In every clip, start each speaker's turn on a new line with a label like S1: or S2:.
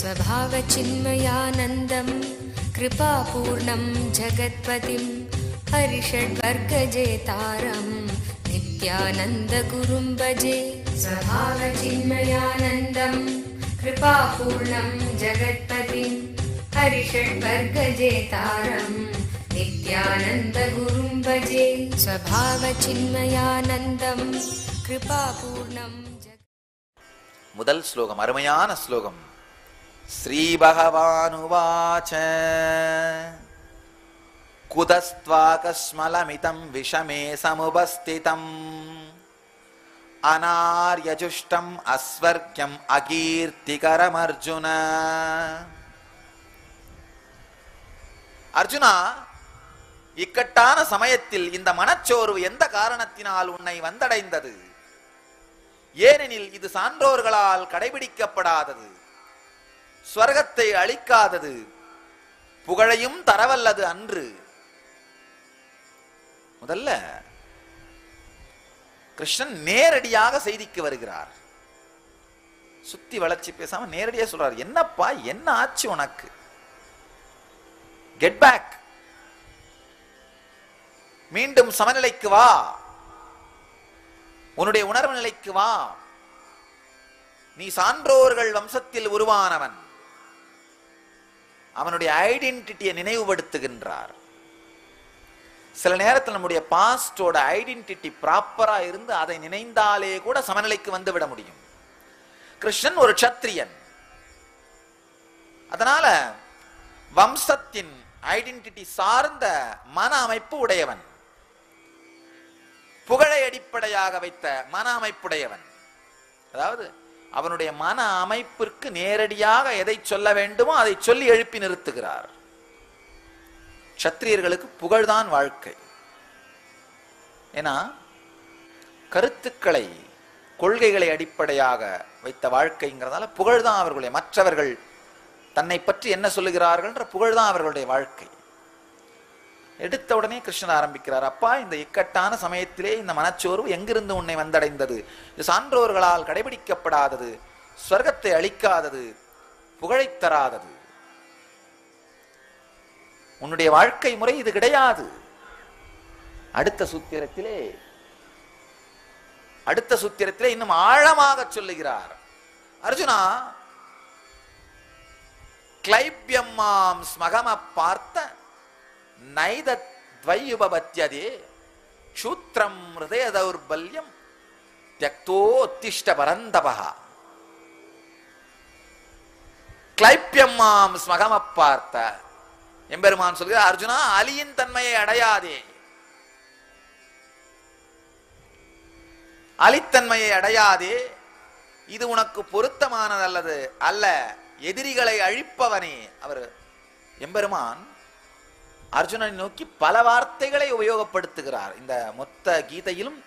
S1: स्वभावचिन्मयानन्दं कृपापूर्णं जगत्पतिं हरिषड्वर्गजेतारं नित्यानन्दगुरुं भजे स्वभावचिन्मयानन्दं कृपापूर्णं जगत्पतिं हरिषड्वर्गजेतारं नित्यानन्दगुरुं भजे स्वभावचिन्मयानन्दं कृपापूर्णं जगत्
S2: முதல் ஸ்லோகம் அருமையான ஸ்லோகம் ஸ்ரீபகவானுவாச்ச. குதஸ்த்வாகஸ்மலமிதம் விஷமே சமுபஸ்திதம். அனார்யஜுஷ்டம் அஸ்வர்க்கம் அகீர்த்திகரமர்ஜுன. அர்ஜுனா இக்கட்டான சமயத்தில் இந்த மனச்சோர்வு எந்த காரணத்தினால் உன்னை வந்தடைந்தது? ஏனெனில் இது சான்றோர்களால் கடைபிடிக்கப்படாதது. ஸ்வர்கத்தை அளிக்காதது புகழையும் தரவல்லது அன்று. முதல்ல கிருஷ்ணன் நேரடியாக செய்திக்கு வருகிறார். சுத்தி வளர்ச்சி பேசாம நேரடியா சொல்றார் என்னப்பா என்ன ஆச்சு உனக்கு? கெட் பேக் மீண்டும் சமநிலைக்கு வா. உன்னுடைய உணர்வு நிலைக்கு வா. நீ சான்றோர்கள் வம்சத்தில் உருவானவன். அவனுடைய ஐடென்டிட்டியை நினைவுபடுத்துகின்றார். சில நேரத்தில் நம்முடைய பாஸ்டோட ஐடென்டிட்டி ப்ராப்பரா இருந்து அதை நினைந்தாலே கூட சமநிலைக்கு வந்து விட முடியும். கிருஷ்ணன் ஒரு சத்திரியன் அதனால வம்சத்தின் ஐடென்டிட்டி சார்ந்த மன அமைப்பு உடையவன். புகழை அடிப்படையாக வைத்த மன அமைப்புடையவன் அதாவது அவனுடைய மன அமைப்பிற்கு நேரடியாக எதை சொல்ல வேண்டுமோ அதை சொல்லி எழுப்பி நிறுத்துகிறார். சத்திரியர்களுக்கு புகழ்தான் வாழ்க்கை. ஏன்னா கருத்துக்களை கொள்கைகளை அடிப்படையாக வைத்த வாழ்க்கைங்கிறதால புகழ்தான் அவர்களுடைய மற்றவர்கள் தன்னை பற்றி என்ன சொல்லுகிறார்கள்ன்ற புகழ்தான் அவர்களுடைய வாழ்க்கை. எடுத்த உடனே கிருஷ்ணன் ஆரம்பிக்கிறார் அப்பா இந்த இக்கட்டான சமயத்திலே இந்த மனச்சோர்வு எங்கிருந்து உன்னை வந்தடைந்தது? இது சான்றோர்களால் கடைபிடிக்கப்படாதது ஸ்வர்க்கத்தை அளிக்காதது புகழைத் தராதது. உன்னுடைய வாழ்க்கை முறை இது கிடையாது. அடுத்த சூத்திரத்திலே அடுத்த சூத்திரத்திலே இன்னும் ஆழமாக சொல்லுகிறார். அர்ஜுனா கிளைபியம்மாம் ஸ்மகம பார்த்த நைத துவயுபபத்தியதே க்ஷூத்ரம் ஹிருதய தௌர்பல்யம் தியக்தோத்திஷ்ட பரந்தபா கிளைப்பியம்மாம் ஸ்மகம பார்த்த. எம்பெருமான் சொல்கிறார் அர்ஜுனா அலியின் தன்மையை அடையாதே. அலித்தன்மையை அடையாதே. இது உனக்கு பொருத்தமானது அல்லது அல்ல எதிரிகளை அழிப்பவனே அவர் எம்பெருமான் அர்ஜுனனை நோக்கி பல வார்த்தைகளை உபயோகப்படுத்துகிறார். இந்த மொத்த கீதையிலும்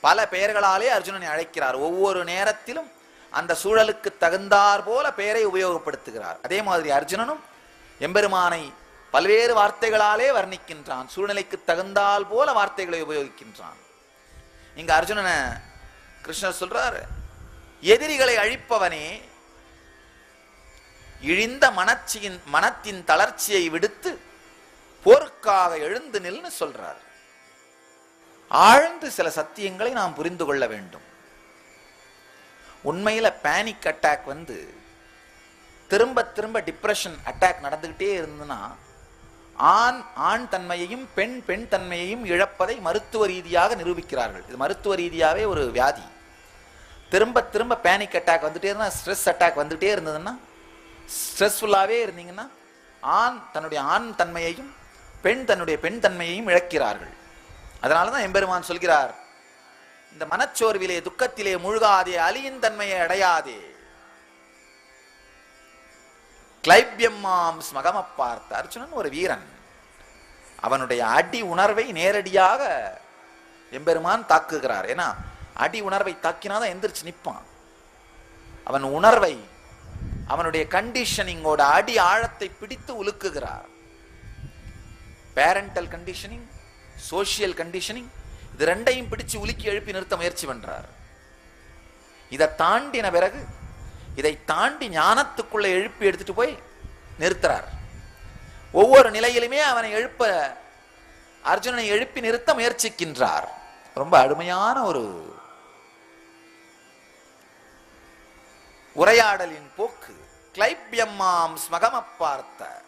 S2: பல பெயர்களாலே அர்ஜுனனை அழைக்கிறார். ஒவ்வொரு நேரத்திலும் அந்த சூழலுக்கு தகுந்தார் போல பெயரை உபயோகப்படுத்துகிறார். அதே மாதிரி அர்ஜுனனும் எம்பெருமானை பல்வேறு வார்த்தைகளாலே வர்ணிக்கின்றான். சூழ்நிலைக்கு தகுந்தால் போல வார்த்தைகளை உபயோகிக்கின்றான். இங்க அர்ஜுனனை கிருஷ்ணர் சொல்றார் எதிரிகளை அழிப்பவனே இழிந்த மனச்சியின் மனத்தின் தளர்ச்சியை விடுத்து போருக்காக எழுந்து நில்னு சொல்றார். ஆழ்ந்து சில சத்தியங்களை நாம் புரிந்து கொள்ள வேண்டும். உண்மையில பேனிக் அட்டாக் வந்து திரும்ப திரும்ப டிப்ரெஷன் அட்டாக் நடந்துகிட்டே இருந்ததுன்னா ஆண் ஆண் தன்மையையும் பெண் பெண் தன்மையையும் இழப்பதை மருத்துவ ரீதியாக நிரூபிக்கிறார்கள். இது மருத்துவ ரீதியாவே ஒரு வியாதி. திரும்ப திரும்ப பேனிக் அட்டாக் வந்துட்டே இருந்தா ஸ்ட்ரெஸ் அட்டாக் வந்துட்டே இருந்ததுன்னா ஸ்ட்ரெஸ்ஃபுல்லாகவே இருந்தீங்கன்னா ஆண் தன்னுடைய ஆண் தன்மையையும் பெண் தன்னுடைய பெண் தன்மையையும் இழக்கிறார்கள். அதனால தான் எம்பெருமான் சொல்கிறார் இந்த மனச்சோர்விலே துக்கத்திலே முழுகாதே அலியின் தன்மையை அடையாதே. கிளைபியம்மாம் ஸ்மகம பார்த்த அர்ஜுனன் ஒரு வீரன். அவனுடைய அடி உணர்வை நேரடியாக எம்பெருமான் தாக்குகிறார். ஏன்னா அடி உணர்வை தாக்கினாதான் எந்திரிச்சு நிற்பான் அவன் உணர்வை அவனுடைய கண்டிஷனிங்கோட அடி ஆழத்தை பிடித்து உலுக்குகிறார். பேரண்டல் கண்டிஷனிங் சோசியல் கண்டிஷனிங் இது ரெண்டையும் பிடிச்சு உலுக்கி எழுப்பி நிறுத்த முயற்சி பண்றார். இதை தாண்டின பிறகு இதை தாண்டி ஞானத்துக்குள்ள எழுப்பி எடுத்துட்டு போய் நிறுத்துறார். ஒவ்வொரு நிலையிலுமே அவனை எழுப்ப அர்ஜுனனை எழுப்பி நிறுத்த முயற்சிக்கின்றார். ரொம்ப அருமையான ஒரு உரையாடலின் போக்கு. கிளைப்பியம்மாம் ஸ்மகம பார்த்த.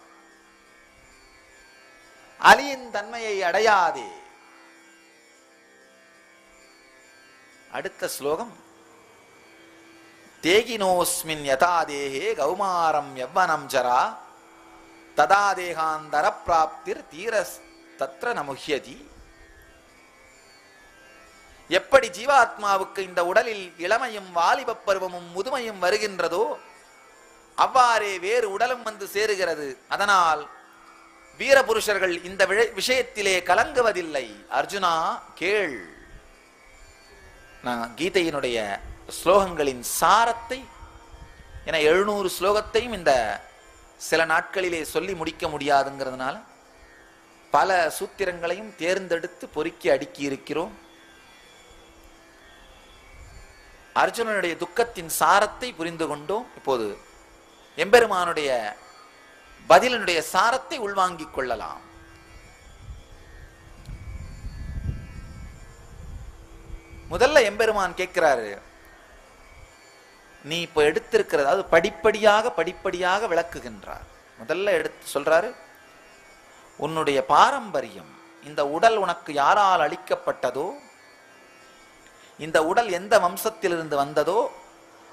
S2: அலியின் தன்மையை அடையாதே. அடுத்த ஸ்லோகம். தேகினோஸ்மின் யதா தேகே கௌமாரம் எவ்வனம் ஜரா. ததா தேகாந்தர பிராப்திர் தீர தத்ர நமுஹியதி. எப்படி ஜீவாத்மாவுக்கு இந்த உடலில் இளமையும் வாலிபப் பருவமும் முதுமையும் வருகின்றதோ அவ்வாறே வேறு உடலும் வந்து சேருகிறது. அதனால் வீரபுருஷர்கள் இந்த விஷயத்திலே கலங்குவதில்லை. அர்ஜுனா கேள். நான் கீதையினுடைய ஸ்லோகங்களின் சாரத்தை என எழுநூறு ஸ்லோகத்தையும் இந்த சில நாட்களிலே சொல்லி முடிக்க முடியாதுங்கிறதுனால பல சூத்திரங்களையும் தேர்ந்தெடுத்து பொறுக்கி அடுக்கி இருக்கிறோம் அர்ஜுனனுடைய துக்கத்தின் சாரத்தை புரிந்து கொண்டோம். இப்போது எம்பெருமானுடைய பதிலினுடைய சாரத்தை உள்வாங்கிக் கொள்ளலாம். முதல்ல எம்பெருமான் கேட்கிறாரு நீ இப்ப எடுத்திருக்கிறது அதாவது படிப்படியாக படிப்படியாக விளக்குகின்றார். முதல்ல எடுத்து சொல்றாரு உன்னுடைய பாரம்பரியம் இந்த உடல் உனக்கு யாரால் அளிக்கப்பட்டதோ இந்த உடல் எந்த வம்சத்திலிருந்து வந்ததோ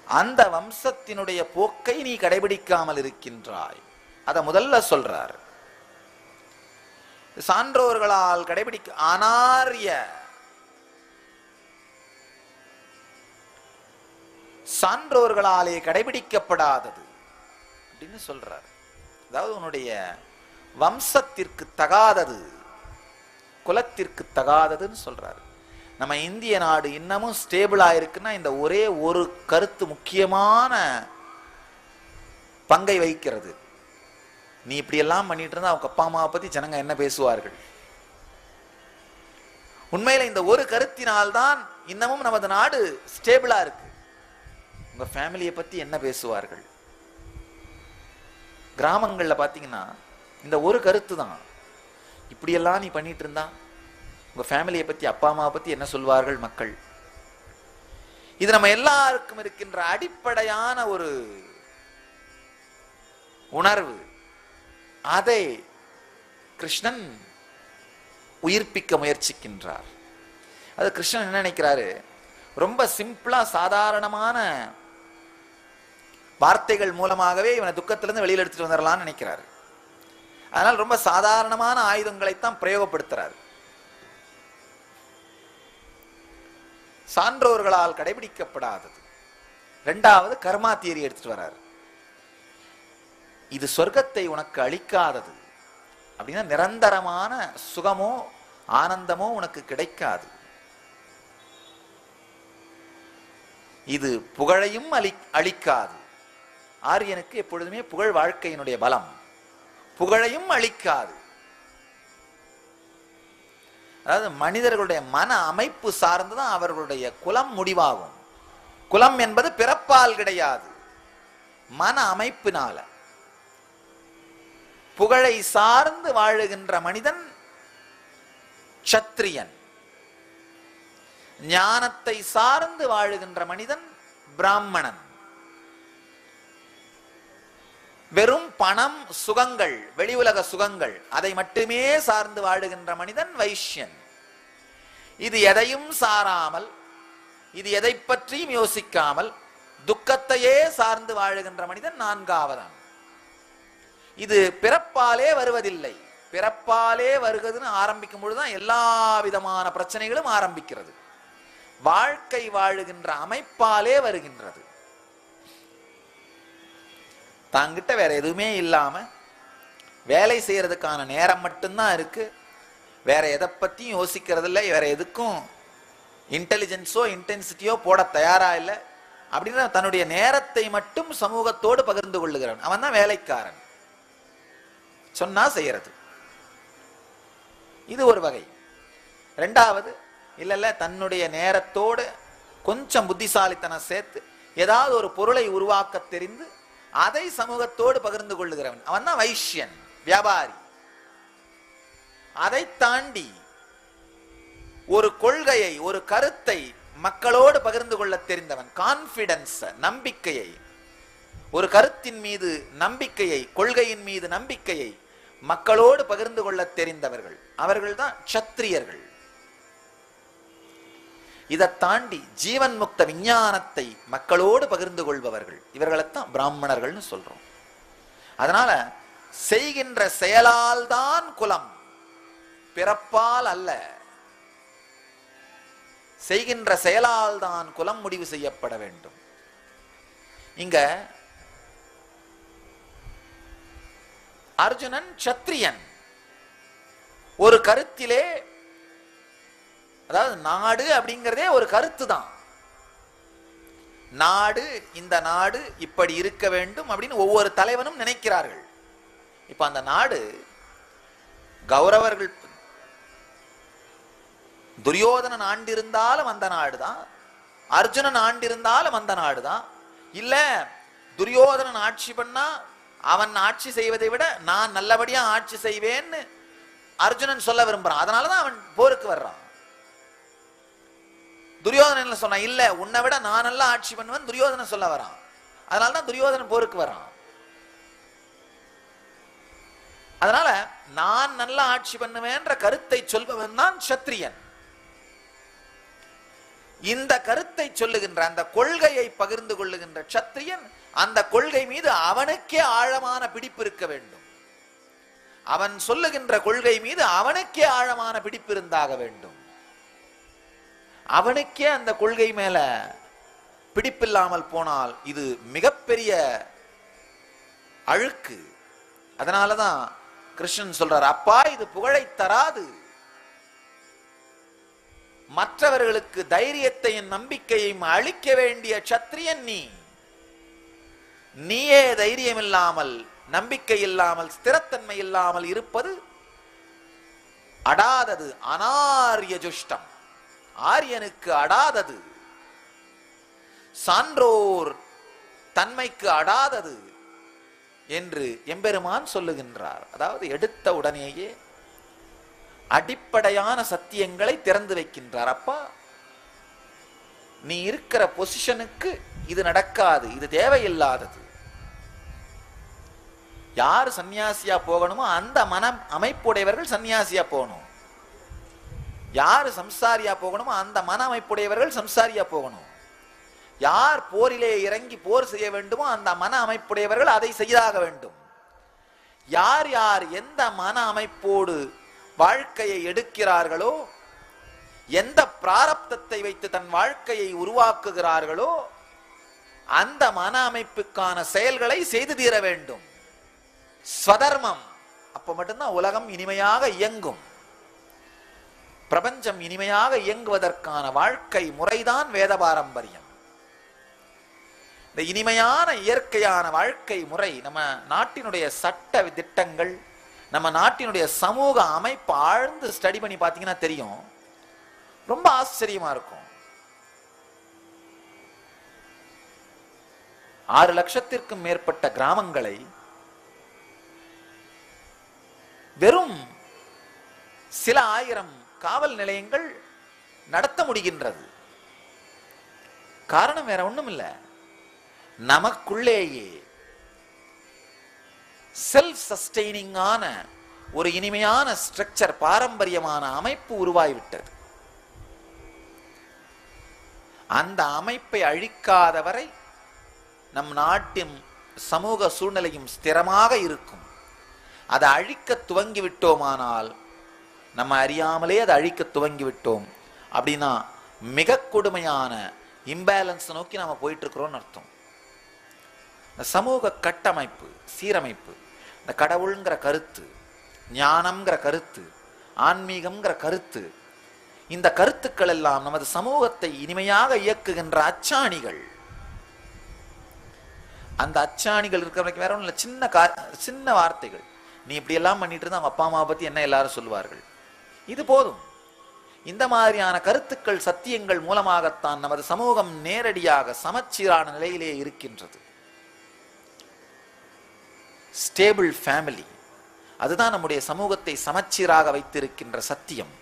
S2: அந்த வம்சத்தினுடைய போக்கை நீ கடைபிடிக்காமல் இருக்கின்றாய். அதை முதல்ல சொல்றார். சான்றோர்களால் கடைபிடிக்க அனாரிய. சான்றோர்களாலே கடைபிடிக்கப்படாதது அப்படின்னு சொல்றார். அதாவது உன்னுடைய வம்சத்திற்கு தகாதது குலத்திற்கு தகாததுன்னு சொல்றாரு. நம்ம இந்திய நாடு இன்னமும் ஸ்டேபிளா இருக்குன்னா இந்த ஒரே ஒரு கருத்து முக்கியமான பங்கை வகிக்கிறது. நீ இப்படி எல்லாம் பண்ணிட்டு இருந்தா அவங்க அப்பா அம்மாவை பத்தி ஜனங்க என்ன பேசுவார்கள்? உண்மையில இந்த ஒரு கருத்தினால்தான் இன்னமும் நமது நாடு ஸ்டேபிளா இருக்கு. உங்க ஃபேமிலியை பத்தி என்ன பேசுவார்கள்? கிராமங்கள்ல பாத்தீங்கன்னா இந்த ஒரு கருத்து தான் இப்படியெல்லாம் நீ பண்ணிட்டு இருந்தா உங்க ஃபேமிலியை பத்தி அப்பா அம்மாவை பத்தி என்ன சொல்வார்கள் மக்கள்? இது நம்ம எல்லாருக்கும் இருக்கின்ற அடிப்படையான ஒரு உணர்வு. அதை கிருஷ்ணன் உயிர்ப்பிக்க முயற்சிக்கின்றார். அது கிருஷ்ணன் என்ன நினைக்கிறாரு? ரொம்ப சிம்பிளா சாதாரணமான வார்த்தைகள் மூலமாகவே இவனை துக்கத்திலிருந்து வெளியில் எடுத்துட்டு வந்துடலாம்னு நினைக்கிறாரு. அதனால் ரொம்ப சாதாரணமான ஆயுதங்களைத்தான் பிரயோகப்படுத்துறாரு. சான்றோர்களால் கடைபிடிக்கப்படாதது. ரெண்டாவது கர்மா தியரி எடுத்துட்டு வர்றாரு. இது சொர்க்கத்தை உனக்கு அளிக்காதது. அப்படின்னா நிரந்தரமான சுகமோ ஆனந்தமோ உனக்கு கிடைக்காது. இது புகழையும் அளி அளிக்காது. ஆரியனுக்கு எப்பொழுதுமே புகழ் வாழ்க்கையினுடைய பலம். புகழையும் அளிக்காது. அதாவது மனிதர்களுடைய மன அமைப்பு சார்ந்துதான் அவர்களுடைய குலம் முடிவாகும். குலம் என்பது பிறப்பால் கிடையாது. மன அமைப்பினால. புகழை சார்ந்து வாழுகின்ற மனிதன் சத்திரியன். ஞானத்தை சார்ந்து வாழுகின்ற மனிதன் பிராமணன். வெறும் பணம் சுகங்கள் வெளி உலக சுகங்கள் அதை மட்டுமே சார்ந்து வாழுகின்ற மனிதன் வைஷ்யன். இது எதையும் சாராமல் இது எதை பற்றியும் யோசிக்காமல் துக்கத்தையே சார்ந்து வாழுகின்ற மனிதன் நான்காவதான். இது பிறப்பாலே வருவதில்லை. பிறப்பாலே வருகிறதுன்னு ஆரம்பிக்கும் பொழுதுதான் எல்லா விதமான பிரச்சனைகளும் ஆரம்பிக்கிறது. வாழ்க்கை வாழுகின்ற அமைப்பாலே வருகின்றது. தாங்கிட்ட வேற எதுவுமே இல்லாம வேலை செய்யறதுக்கான நேரம் மட்டும்தான் இருக்கு. வேற எதை பத்தியும் யோசிக்கிறது இல்லை வேற எதுக்கும் இன்டெலிஜென்ஸோ இன்டென்சிட்டியோ போட தயாரா இல்லை. அப்படின்னு தன்னுடைய நேரத்தை மட்டும் சமூகத்தோடு பகிர்ந்து கொள்ளுகிறவன். அவன் தான் வேலைக்காரன். சொன்னா செய்யறது. இது ஒரு வகை. ரெண்டாவது இல்ல இல்ல தன்னுடைய நேரத்தோடு கொஞ்சம் புத்திசாலித்தனம் சேர்த்து ஏதாவது ஒரு பொருளை உருவாக்க தெரிந்து அதை சமூகத்தோடு பகிர்ந்து கொள்ளுகிறவன். அவன் தான் வைஷ்யன் வியாபாரி. அதை தாண்டி ஒரு கொள்கையை ஒரு கருத்தை மக்களோடு பகிர்ந்து கொள்ள தெரிந்தவன் கான்பிடன்ஸ் நம்பிக்கையை ஒரு கருத்தின் மீது நம்பிக்கையை கொள்கையின் மீது நம்பிக்கையை மக்களோடு பகிர்ந்து கொள்ள தெரிந்தவர்கள். அவர்கள் தான் சத்திரியர்கள் இதை தாண்டி ஜீவன் முக்த விஞ்ஞானத்தை மக்களோடு பகிர்ந்து கொள்பவர்கள் இவர்களைத்தான் பிராமணர்கள்னு சொல்றோம். அதனால செய்கின்ற செயலால் தான் குலம் பிறப்பால் அல்ல. செய்கின்ற செயலால் தான் குலம் முடிவு செய்யப்பட வேண்டும். இங்க அர்ஜுனன் சத்திரியன். ஒரு கருத்திலே அதாவது நாடு அப்படிங்கிறதே ஒரு கருத்து தான் நாடு இந்த நாடு இப்படி இருக்க வேண்டும் அப்படின்னு ஒவ்வொரு தலைவனும் நினைக்கிறார்கள். இப்ப அந்த நாடு கௌரவர்கள் துரியோதனன் ஆண்டிருந்தாலும் அந்த நாடுதான் அர்ஜுனன் ஆண்டிருந்தாலும் அந்த நாடுதான். இல்ல துரியோதனன் ஆட்சி பண்ணா அவன் ஆட்சி செய்வதை விட நான் நல்லபடியா ஆட்சி செய்வேன்னு அர்ஜுனன் சொல்ல விரும்புறான். அதனாலதான் அவன் போருக்கு வர்றான். துரியோதனன் சொன்னான்? இல்ல உன்னை விட நான் நல்லா ஆட்சி பண்ணுவேன் துரியோதனன் சொல்ல வரான். அதனாலதான் துரியோதனன் போருக்கு வரான். அதனால நான் நல்லா ஆட்சி பண்ணுவேன்ற கருத்தை சொல்பவன் தான் சத்திரியன். இந்த கருத்தை சொல்லுகின்ற அந்த கொள்கையை பகிர்ந்து கொள்ளுகின்ற சத்திரியன் அந்த கொள்கை மீது அவனுக்கே ஆழமான பிடிப்பு இருக்க வேண்டும். அவன் சொல்லுகின்ற கொள்கை மீது அவனுக்கே ஆழமான பிடிப்பு இருந்தாக வேண்டும். அவனுக்கே அந்த கொள்கை மேல பிடிப்பில்லாமல் போனால் இது மிகப்பெரிய அழுக்கு. அதனாலதான் கிருஷ்ணன் சொல்றார் அப்பா இது புகழை தராது. மற்றவர்களுக்கு தைரியத்தையும் நம்பிக்கையும் அளிக்க வேண்டிய சத்திரியன் நீ. நீயே தைரியம் இல்லாமல் நம்பிக்கை இல்லாமல் ஸ்திரத்தன்மை இல்லாமல் இருப்பது அடாதது அனாரிய ஜுஷ்டம் ஆரியனுக்கு அடாதது. சான்றோர் தன்மைக்கு அடாதது என்று எம்பெருமான் சொல்லுகின்றார். அதாவது எடுத்த உடனேயே அடிப்படையான சத்தியங்களை திறந்து வைக்கின்றார். அப்பா நீ இருக்கிற பொசிஷனுக்கு இது நடக்காது இது தேவையில்லாதது. யார் சன்னியாசியா போகணுமோ அந்த மனம் அமைப்புடையவர்கள் சன்னியாசியா போகணும். யார் சம்சாரியா போகணுமோ அந்த மன அமைப்புடையவர்கள் சம்சாரியா போகணும். யார் போரிலே இறங்கி போர் செய்ய வேண்டுமோ அந்த மன அமைப்புடையவர்கள் அதை செய்தாக வேண்டும். யார் யார் எந்த மன அமைப்போடு வாழ்க்கையை எடுக்கிறார்களோ எந்த பிராரப்தத்தை வைத்து தன் வாழ்க்கையை உருவாக்குகிறார்களோ அந்த மன அமைப்புக்கான செயல்களை செய்து தீர வேண்டும். ஸ்வதர்மம். அப்ப மட்டும்தான் உலகம் இனிமையாக இயங்கும். பிரபஞ்சம் இனிமையாக இயங்குவதற்கான வாழ்க்கை முறைதான் வேத பாரம்பரியம் இந்த இனிமையான இயற்கையான வாழ்க்கை முறை நம்ம நாட்டினுடைய சட்ட திட்டங்கள் நம்ம நாட்டினுடைய சமூக அமைப்பு ஆழ்ந்து ஸ்டடி பண்ணி பார்த்தீங்கன்னா தெரியும். ரொம்ப ஆச்சரியமா இருக்கும். ஆறு லட்சத்திற்கும் மேற்பட்ட கிராமங்களை வெறும் சில ஆயிரம் காவல் நிலையங்கள் நடத்த முடிகின்றது. காரணம் வேற ஒண்ணும் இல்ல நமக்குள்ளேயே செல்ஃப் சஸ்டெய்னிங்கான ஒரு இனிமையான ஸ்ட்ரக்சர் பாரம்பரியமான அமைப்பு உருவாகிவிட்டது. அந்த அமைப்பை அழிக்காதவரை நம் நாட்டின் சமூக சூழ்நிலையும் ஸ்திரமாக இருக்கும். அதை அழிக்க துவங்கி விட்டோமானால் நம்ம அறியாமலே அதை அழிக்க துவங்கி விட்டோம் அப்படின்னா மிக கொடுமையான இம்பேலன்ஸ் நோக்கி நம்ம போயிட்டு இருக்கிறோம்னு அர்த்தம். இந்த சமூக கட்டமைப்பு சீரமைப்பு இந்த கடவுள்ங்கிற கருத்து ஞானம்ங்கிற கருத்து ஆன்மீகம்ங்கிற கருத்து இந்த கருத்துக்கள் எல்லாம் நமது சமூகத்தை இனிமையாக இயக்குகின்ற அச்சாணிகள். அந்த அச்சாணிகள் இருக்கிற வரைக்கும் வேற ஒன்றும் இல்லை. சின்ன கா சின்ன வார்த்தைகள். நீ இப்படி எல்லாம் பண்ணிட்டு இருந்தா அவங்க அப்பா அம்மாவை பத்தி என்ன எல்லாரும் சொல்லுவார்கள்? இது போதும். இந்த மாதிரியான கருத்துக்கள் சத்தியங்கள் மூலமாகத்தான் நமது சமூகம் நேரடியாக சமச்சீரான நிலையிலே இருக்கின்றது. ஸ்டேபிள் ஃபேமிலி அதுதான் நம்முடைய சமூகத்தை சமச்சீராக வைத்திருக்கின்ற சத்தியம்.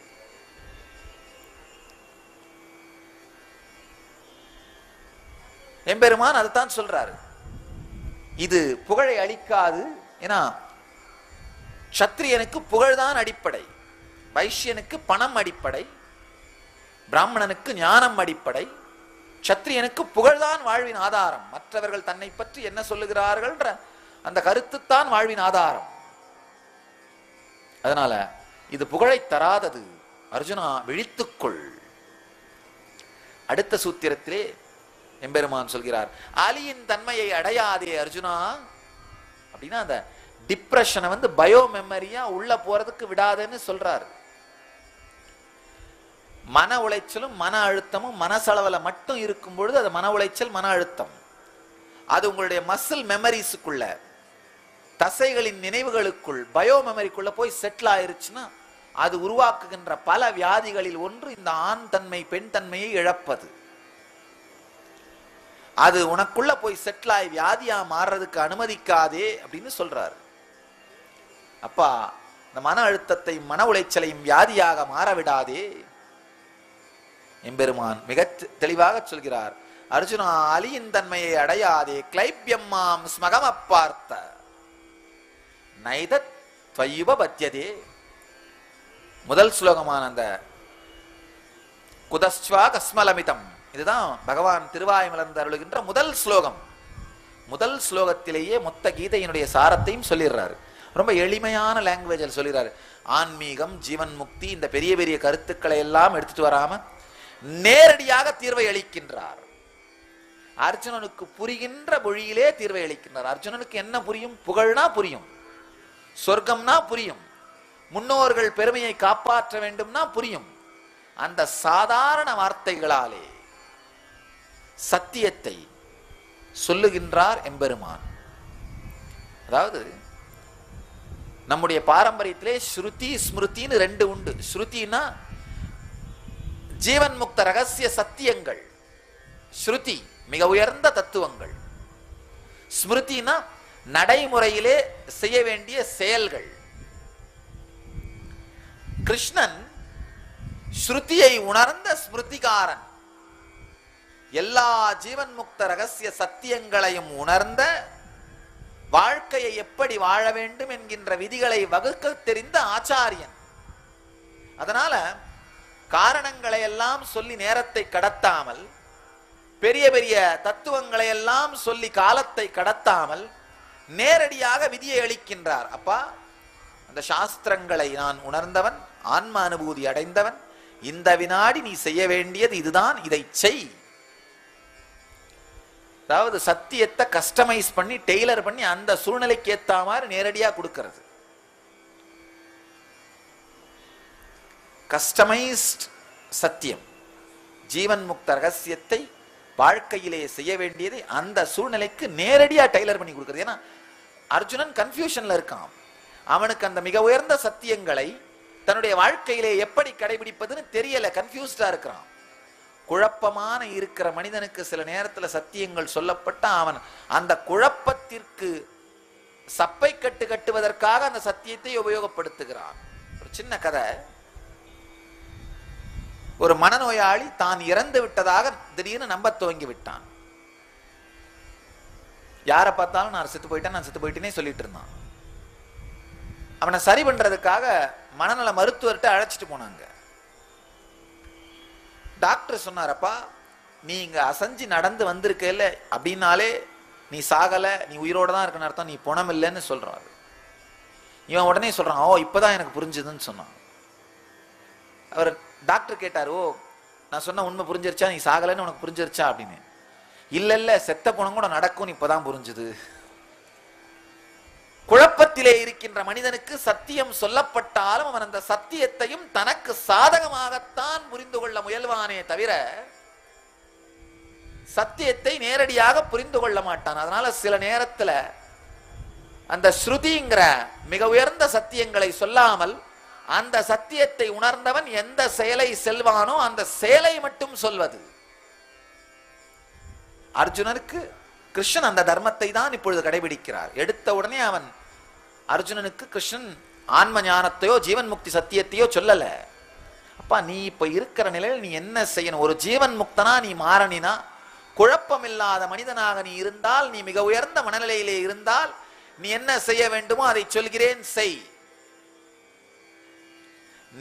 S2: எம்பெருமான் அதுதான் சொல்றாரு. இது புகழை அளிக்காது ஏன்னா சத்திரியனுக்கு புகழ்தான் அடிப்படை. வைஷ்யனுக்கு பணம் அடிப்படை. பிராமணனுக்கு ஞானம் அடிப்படை. சத்திரியனுக்கு புகழ்தான் வாழ்வின் ஆதாரம். மற்றவர்கள் தன்னை பற்றி என்ன சொல்லுகிறார்கள்ன்ற அந்த கருத்துத்தான் வாழ்வின் ஆதாரம். அதனால இது புகழை தராதது. அர்ஜுனா விழித்துக்கொள். அடுத்த சூத்திரத்திலே எம்பெருமான் சொல்கிறார் அலியின் தன்மையை அடையாதே அர்ஜுனா. அப்படின்னா அந்த டிப்ரெஷனை வந்து பயோ மெமரியா உள்ள போறதுக்கு விடாதேன்னு சொல்றாரு. மன உளைச்சலும் மன அழுத்தமும் மனசளவில் மட்டும் இருக்கும் பொழுது அது மன உளைச்சல் மன அழுத்தம். அது உங்களுடைய மசில் மெமரிஸுக்குள்ள தசைகளின் நினைவுகளுக்குள் பயோ மெமரிக்குள்ள போய் செட்டில் ஆயிருச்சுன்னா அது உருவாக்குகின்ற பல வியாதிகளில் ஒன்று இந்த ஆண் தன்மை பெண் தன்மையை இழப்பது. அது உனக்குள்ள போய் செட்டில் ஆகி வியாதியா மாறுறதுக்கு அனுமதிக்காதே அப்படின்னு சொல்றாரு. அப்பா இந்த மன அழுத்தத்தை மன உளைச்சலையும் வியாதியாக மாறவிடாதே. எம்பெருமான் மிக தெளிவாக சொல்கிறார் அர்ஜுனா அலியின் தன்மையை அடையாதே. கிளைபியம்மாம் ஸ்மகம் அப்பார்த்த நைத துவயுப பத்தியதே. முதல் ஸ்லோகமான அந்த குதஸ்வா கஸ்மலமிதம். இதுதான் பகவான் திருவாய்மலர்ந்து அருளுகின்ற முதல் ஸ்லோகம். முதல் ஸ்லோகத்திலேயே மொத்த கீதையினுடைய சாரத்தையும் சொல்லிடுறாரு. ரொம்ப எளிமையான லாங்குவேஜில் சொல்லிடுறாரு ஆன்மீகம் ஜீவன் முக்தி இந்த பெரிய பெரிய கருத்துக்களை எல்லாம் எடுத்துட்டு வராம நேரடியாக தீர்வை அளிக்கின்றார். அர்ஜுனனுக்கு புரிகின்ற மொழியிலே தீர்வை அளிக்கின்றார். அர்ஜுனனுக்கு என்ன புரியும்? புகழ்னா புரியும். சொர்க்கம்னா புரியும். முன்னோர்கள் பெருமையை காப்பாற்ற வேண்டும்னா புரியும். அந்த சாதாரண வார்த்தைகளாலே சத்தியத்தை சொல்லுகின்றார் எம்பெருமான். அதாவது நம்முடைய பாரம்பரியத்திலே ஸ்ருதி ஸ்மிருதின்னு ரெண்டு உண்டு. ஸ்ருதினா ஜீவன் முக்த ரகசிய சத்தியங்கள். ஸ்ருதி மிக உயர்ந்த தத்துவங்கள். ஸ்மிருத்தினா நடைமுறையிலே செய்ய வேண்டிய செயல்கள். கிருஷ்ணன் ஸ்ருதியை உணர்ந்த ஸ்மிருதிகாரன். எல்லா ஜீவன் முக்த ரகசிய சத்தியங்களையும் உணர்ந்த வாழ்க்கையை எப்படி வாழ வேண்டும் என்கின்ற விதிகளை வகுக்க தெரிந்த ஆச்சாரியன். அதனால காரணங்களை எல்லாம் சொல்லி நேரத்தை கடத்தாமல் பெரிய பெரிய தத்துவங்களை எல்லாம் சொல்லி காலத்தை கடத்தாமல் நேரடியாக விதியை அளிக்கின்றார். அப்பா அந்த சாஸ்திரங்களை நான் உணர்ந்தவன் ஆன்ம அனுபூதி அடைந்தவன் இந்த வினாடி நீ செய்ய வேண்டியது இதுதான் இதை செய். அதாவது சத்தியத்தை கஸ்டமைஸ் பண்ணி டெய்லர் பண்ணி அந்த சூழ்நிலைக்கு ஏத்த மாதிரி நேரடியாக கொடுக்கறது. கஸ்டமைஸ்ட் சத்தியம். ஜீவன் முக்த ரகசியத்தை வாழ்க்கையிலே செய்ய வேண்டியதை அந்த சூழ்நிலைக்கு நேரடியாக டெய்லர் பண்ணி கொடுக்குறது. ஏன்னா அர்ஜுனன் கன்ஃபியூஷன்ல இருக்கான். அவனுக்கு அந்த மிக உயர்ந்த சத்தியங்களை தன்னுடைய வாழ்க்கையிலே எப்படி கடைபிடிப்பதுன்னு தெரியல கன்ஃபியூஸ்டா இருக்கிறான். குழப்பமான இருக்கிற மனிதனுக்கு சில நேரத்துல சத்தியங்கள் சொல்லப்பட்ட அவன் அந்த குழப்பத்திற்கு சப்பை கட்டு கட்டுவதற்காக அந்த சத்தியத்தை உபயோகப்படுத்துகிறான். ஒரு சின்ன கதை. ஒரு மனநோயாளி தான் இறந்து விட்டதாக திடீர்னு நம்ப துவங்கி விட்டான். யாரை பார்த்தாலும் நான் செத்து போயிட்டேன் நான் செத்து போயிட்டேனே சொல்லிட்டு இருந்தான். அவனை சரி பண்றதுக்காக மனநல மருத்துவர்கிட்ட அழைச்சிட்டு போனாங்க. டாக்டர் சொன்னாரப்பா நீ இங்க அசைஞ்சு நடந்து வந்திருக்கல அப்படின்னாலே நீ சாகல நீ உயிரோட தான் இருக்கணும் அர்த்தம் நீ பணம் இல்லைன்னு சொல்றாரு. இவன் உடனே சொல்றான் ஓ இப்பதான் எனக்கு புரிஞ்சுதுன்னு சொன்னான். அவர் டாக்டர் கேட்டார் ஓ நான் சொன்ன உண்மை புரிஞ்சிருச்சா? நீ சாகலைன்னு உனக்கு புரிஞ்சிருச்சா? அப்படின்னு. இல்ல இல்ல செத்த பணம் கூட இப்போ இப்பதான் புரிஞ்சுது. குழப்பத்திலே இருக்கின்ற மனிதனுக்கு சத்தியம் சொல்லப்பட்டாலும் அவன் அந்த சத்தியத்தையும் தனக்கு சாதகமாகத்தான் புரிந்து கொள்ள முயல்வானே தவிர சத்தியத்தை நேரடியாக புரிந்து கொள்ள மாட்டான். அதனால சில நேரத்துல அந்த ஸ்ருதிங்கிற மிக உயர்ந்த சத்தியங்களை சொல்லாமல் அந்த சத்தியத்தை உணர்ந்தவன் எந்த செயலை செல்வானோ அந்த செயலை மட்டும் சொல்வது. அர்ஜுனனுக்கு கிருஷ்ணன் அந்த தர்மத்தை தான் இப்பொழுது கடைபிடிக்கிறார். எடுத்த உடனே அவன் அர்ஜுனனுக்கு கிருஷ்ணன் ஆன்ம ஞானத்தையோ ஜீவன் முக்தி சத்தியத்தையோ சொல்லல. அப்பா நீ இப்ப இருக்கிற நிலையில் நீ என்ன செய்யணும்? ஒரு ஜீவன் முக்தனா நீ மாறனினா குழப்பமில்லாத மனிதனாக நீ இருந்தால் நீ மிக உயர்ந்த மனநிலையிலே இருந்தால் நீ என்ன செய்ய வேண்டுமோ அதை சொல்கிறேன் செய்.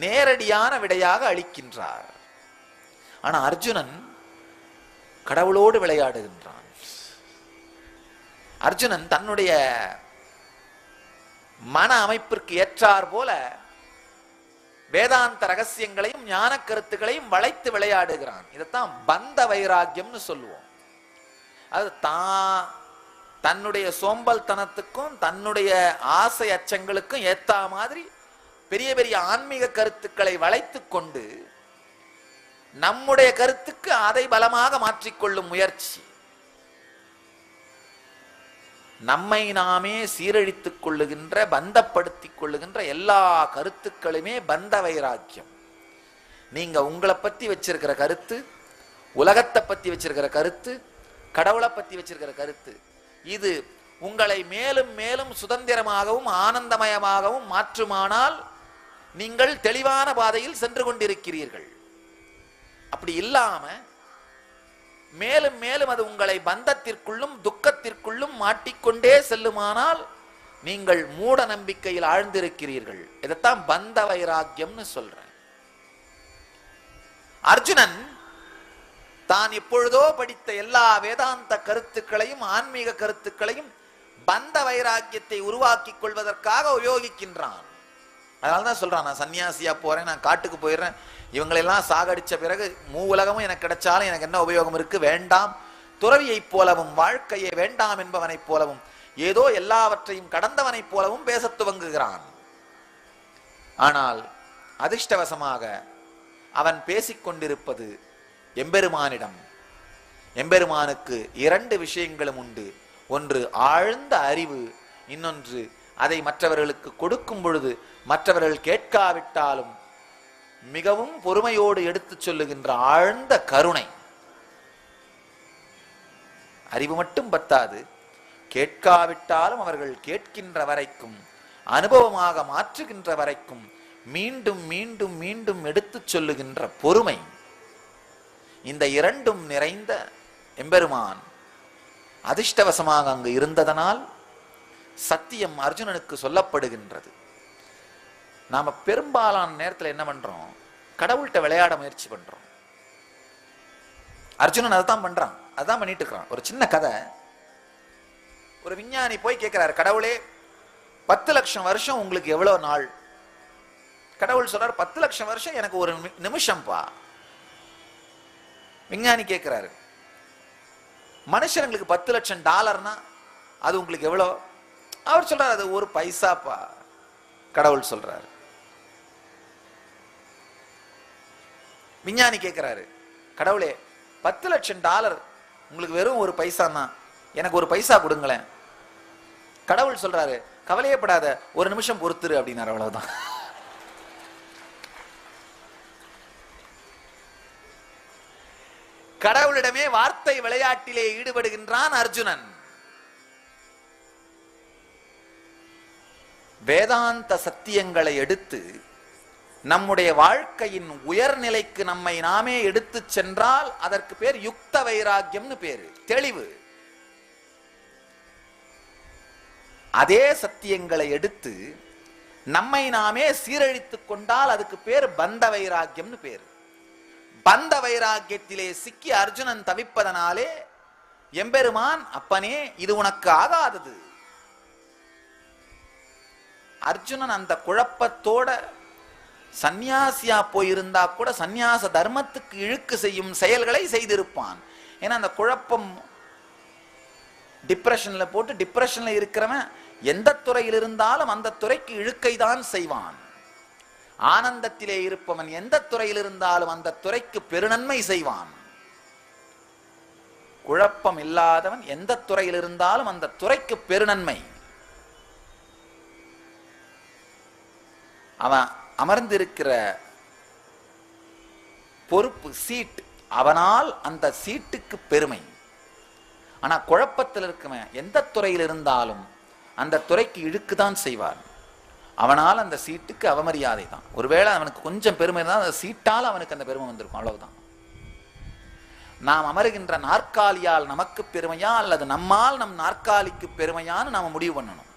S2: நேரடியான விடையாக அளிக்கின்றார். ஆனா அர்ஜுனன் கடவுளோடு விளையாடுகின்றான். அர்ஜுனன் தன்னுடைய மன அமைப்பிற்கு ஏற்றார் போல வேதாந்த ரகசியங்களையும் ஞான கருத்துக்களையும் வளைத்து விளையாடுகிறான். இதைத்தான் பந்த வைராக்கியம்னு சொல்லுவோம். அது தான் தன்னுடைய சோம்பல்தனத்துக்கும் தன்னுடைய ஆசை அச்சங்களுக்கும் ஏத்தா மாதிரி பெரிய பெரிய ஆன்மீக கருத்துக்களை வளைத்து கொண்டு நம்முடைய கருத்துக்கு அதை பலமாக மாற்றிக்கொள்ளும் முயற்சி. நம்மை நாமே சீரழித்துக் கொள்ளுகின்ற பந்தப்படுத்திக் கொள்ளுகின்ற எல்லா கருத்துக்களுமே பந்த வைராக்கியம். நீங்க உங்களை பத்தி வச்சிருக்கிற கருத்து உலகத்தை பத்தி வச்சிருக்கிற கருத்து கடவுளை பத்தி வச்சிருக்கிற கருத்து இது உங்களை மேலும் மேலும் சுதந்திரமாகவும் ஆனந்தமயமாகவும் மாற்றுமானால் நீங்கள் தெளிவான பாதையில் சென்று கொண்டிருக்கிறீர்கள். அப்படி இல்லாமல் மேலும் மேலும் அது உங்களை பந்தத்திற்குள்ளும் துக்கத்திற்குள்ளும் மாட்டிக்கொண்டே செல்லுமானால் நீங்கள் மூட நம்பிக்கையில் ஆழ்ந்திருக்கிறீர்கள். இதைத்தான் பந்த வைராக்கியம்னு சொல்றேன். அர்ஜுனன் தான் எப்பொழுதோ படித்த எல்லா வேதாந்த கருத்துக்களையும் ஆன்மீக கருத்துக்களையும் பந்த வைராக்கியத்தை உருவாக்கிக் கொள்வதற்காக உபயோகிக்கின்றான். அதனால தான் சொல்கிறான் நான் சன்னியாசியாக போகிறேன் நான் காட்டுக்கு போயிடுறேன். இவங்களெல்லாம் சாகடித்த பிறகு மூ உலகமும் எனக்கு கிடைச்சாலும் எனக்கு என்ன உபயோகம் இருக்கு? வேண்டாம். துறவியைப் போலவும் வாழ்க்கையை வேண்டாம் என்பவனைப் போலவும் ஏதோ எல்லாவற்றையும் கடந்தவனைப் போலவும் பேசத் துவங்குகிறான். ஆனால் அதிர்ஷ்டவசமாக அவன் பேசிக்கொண்டிருப்பது எம்பெருமானிடம். எம்பெருமானுக்கு இரண்டு விஷயங்களும் உண்டு. ஒன்று ஆழ்ந்த அறிவு இன்னொன்று அதை மற்றவர்களுக்கு கொடுக்கும் பொழுது மற்றவர்கள் கேட்காவிட்டாலும் மிகவும் பொறுமையோடு எடுத்துச் சொல்லுகின்ற ஆழ்ந்த கருணை. அறிவு மட்டும் பத்தாது. கேட்காவிட்டாலும் அவர்கள் கேட்கின்ற வரைக்கும் அனுபவமாக மாற்றுகின்ற வரைக்கும் மீண்டும் மீண்டும் மீண்டும் எடுத்துச் சொல்லுகின்ற பொறுமை. இந்த இரண்டும் நிறைந்த எம்பெருமான் அதிர்ஷ்டவசமாக அங்கு இருந்ததனால் சத்தியம் அர்ஜுனனுக்கு சொல்லப்படுகின்றது. நாம பெரும்பாலான நேரத்துல என்ன பண்றோம்? கடவுள்கிட்ட விளையாட முயற்சி பண்றோம். அர்ஜுனன் அதைத்தான் பண்றான். அதான் பண்ணிட்டு இருக்கிறான் ஒரு சின்ன கதை. ஒரு விஞ்ஞானி போய் கேட்கிறாரு கடவுளே பத்து லட்சம் வருஷம் உங்களுக்கு எவ்வளவு நாள்? கடவுள் சொல்றாரு பத்து லட்சம் வருஷம் எனக்கு ஒரு நிமி- நிமிஷம்பா. விஞ்ஞானி கேட்கிறாரு மனுஷனுங்களுக்கு பத்து லட்சம் டாலர்னா அது உங்களுக்கு எவ்வளோ? அவர் சொல்றாரு அது ஒரு பைசாப்பா? கடவுள் சொல்றாரு. விஞ்ஞானி கேட்கிறாரு கடவுளே பத்து லட்சம் டாலர் உங்களுக்கு வெறும் ஒரு பைசா தான் எனக்கு ஒரு பைசா கொடுங்களேன். கடவுள் சொல்றாரு கவலையப்படாத ஒரு நிமிஷம் பொறுத்துரு அப்படின்னாரு அவ்வளவுதான். கடவுளிடமே வார்த்தை விளையாட்டிலே ஈடுபடுகின்றான் அர்ஜுனன். வேதாந்த சத்தியங்களை எடுத்து நம்முடைய வாழ்க்கையின் உயர்நிலைக்கு நம்மை நாமே எடுத்து சென்றால் அதற்கு பேர் யுக்த வைராக்கியம்னு பேரு. தெளிவு. அதே சத்தியங்களை எடுத்து நம்மை நாமே சீரழித்துக் கொண்டால் அதுக்கு பேர் பந்த வைராக்கியம்னு பேரு. பந்த வைராக்கியத்திலே சிக்கி அர்ஜுனன் தவிப்பதனாலே எம்பெருமான் அப்பனே இது உனக்கு ஆகாதது. அர்ஜுனன் அந்த குழப்பத்தோட சந்நியாசியா போயிருந்தா கூட சந்நியாச தர்மத்துக்கு இழுக்கு செய்யும் செயல்களை செய்திருப்பான். ஏன்னா அந்த குழப்பம் டிப்ரெஷன்ல போட்டு டிப்ரெஷன்ல இருக்கிறவன் எந்த துறையில் இருந்தாலும் அந்த துறைக்கு இழுக்கை தான் செய்வான். ஆனந்தத்திலே இருப்பவன் எந்த துறையில் இருந்தாலும் அந்த துறைக்கு பெருநன்மை செய்வான். குழப்பம் இல்லாதவன் எந்த துறையில் இருந்தாலும் அந்த துறைக்கு பெருநன்மை. அவன் அமர்ந்திருக்கிற பொறுப்பு சீட் அவனால் அந்த சீட்டுக்கு பெருமை. ஆனா குழப்பத்தில் இருக்கவன் எந்த துறையில் இருந்தாலும் அந்த துறைக்கு இழுக்குதான் செய்வார் அவனால் அந்த சீட்டுக்கு அவமரியாதை தான். ஒருவேளை அவனுக்கு கொஞ்சம் பெருமை தான் அந்த சீட்டால் அவனுக்கு அந்த பெருமை வந்திருக்கும். அவ்வளவுதான். நாம் அமருகின்ற நாற்காலியால் நமக்கு பெருமையா அல்லது நம்மால் நம் நாற்காலிக்கு பெருமையான்னு நாம் முடிவு பண்ணணும்.